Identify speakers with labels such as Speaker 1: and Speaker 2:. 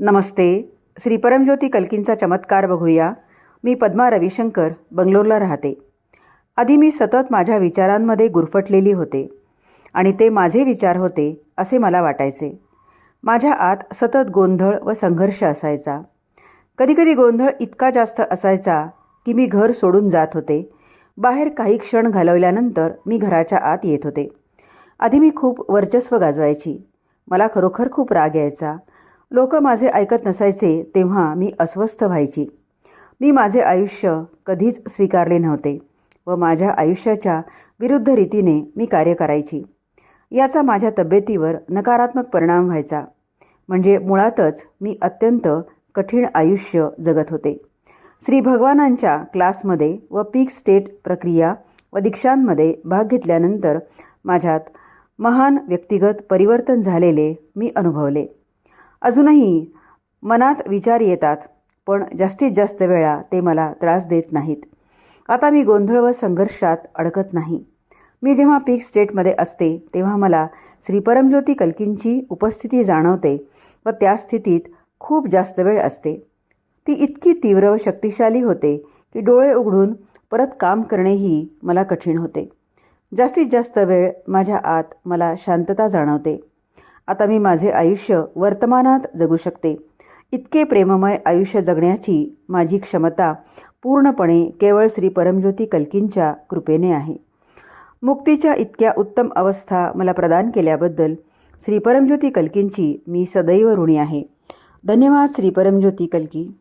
Speaker 1: नमस्ते. श्री परमज्योती कल्कींचा चमत्कार बघूया. मी पद्मा रविशंकर बंगलोरला राहते. आधी मी सतत माझ्या विचारांमध्ये गुरफटलेली होते आणि ते माझे विचार होते असे मला वाटायचे. माझ्या आत सतत गोंधळ व संघर्ष असायचा. कधीकधी गोंधळ इतका जास्त असायचा की मी घर सोडून जात होते. बाहेर काही क्षण घालवल्यानंतर मी घराच्या आत येत होते. आधी मी खूप वर्चस्व गाजवायची. मला खरोखर खूप राग यायचा. लोक माझे ऐकत नसायचे तेव्हा मी अस्वस्थ व्हायची. मी माझे आयुष्य कधीच स्वीकारले नव्हते व माझ्या आयुष्याच्या विरुद्ध रीतीने मी कार्य करायची. याचा माझ्या तब्येतीवर नकारात्मक परिणाम व्हायचा. म्हणजे मुळातच मी अत्यंत कठीण आयुष्य जगत होते. श्री भगवानांच्या क्लासमध्ये व पीक स्टेट प्रक्रिया व दीक्षांमध्ये भाग घेतल्यानंतर माझ्यात महान व्यक्तिगत परिवर्तन झालेले मी अनुभवले. अजूनही मनात विचार येतात पण जास्तीत जास्त वेळा ते मला त्रास देत नाहीत. आता मी गोंधळ व संघर्षात अडकत नाही. मी जेव्हा पीक स्टेटमध्ये असते तेव्हा मला श्री परमज्योती कल्कींची उपस्थिती जाणवते व त्या स्थितीत खूप जास्त वेळ असते. ती इतकी तीव्र व शक्तिशाली होते की डोळे उघडून परत काम करणेही मला कठीण होते. जास्तीत जास्त वेळ माझ्या आत मला शांतता जाणवते. आता मी माझे आयुष्य वर्तमानात जगू शकते. इतके प्रेममय आयुष्य जगण्याची माझी क्षमता पूर्णपणे केवळ श्री परमज्योती कल्कींच्या कृपेने आहे. मुक्तीच्या इतक्या उत्तम अवस्था मला प्रदान केल्याबद्दल श्री परमज्योती कल्कींची मी सदैव ऋणी आहे. धन्यवाद श्री परमज्योती कल्की.